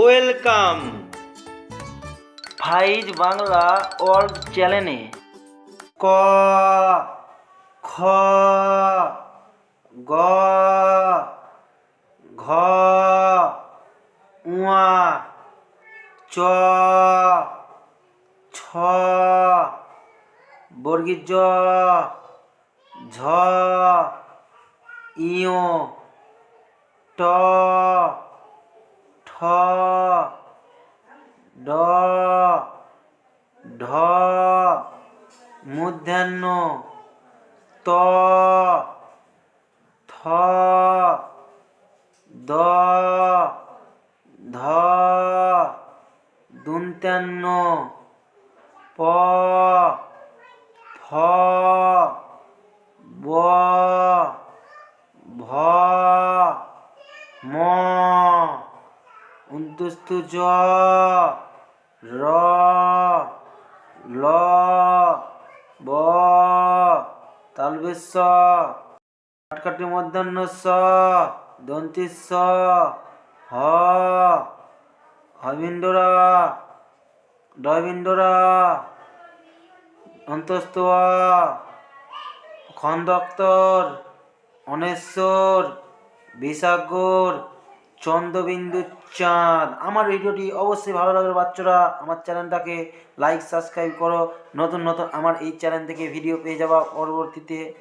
Welcome. ফাইজ Bangla world চ্যানেলে। ক, খ, গ, ঘ, উয়া, চ, ছ বর্গীর জ ঝ ইয় ট ঠ ড ঢ মূর্ধান্য ত থ দ ধ দুন্তান্ন প ফ ব ভ ম। উন্তস্তু জ, র, ল, ব, তালবেশ, কাটকাটি মধ্যাহ্ন স দন্তি স, হ, হবিন্দরা ডয়বিন্দরা অন্তস্তোয়া খন্দক্তর, অনেশ্বর বিশাগর চন্দ্রবিন্দু চাঁদ আমার ভিডিওটি অবশ্যই ভালো লাগবে বাচ্চারা। আমার চ্যানেলটাকে লাইক সাবস্ক্রাইব করো। নতুন নতুন আমার এই চ্যানেল থেকে ভিডিও পেয়ে যাওয়া পরবর্তীতে।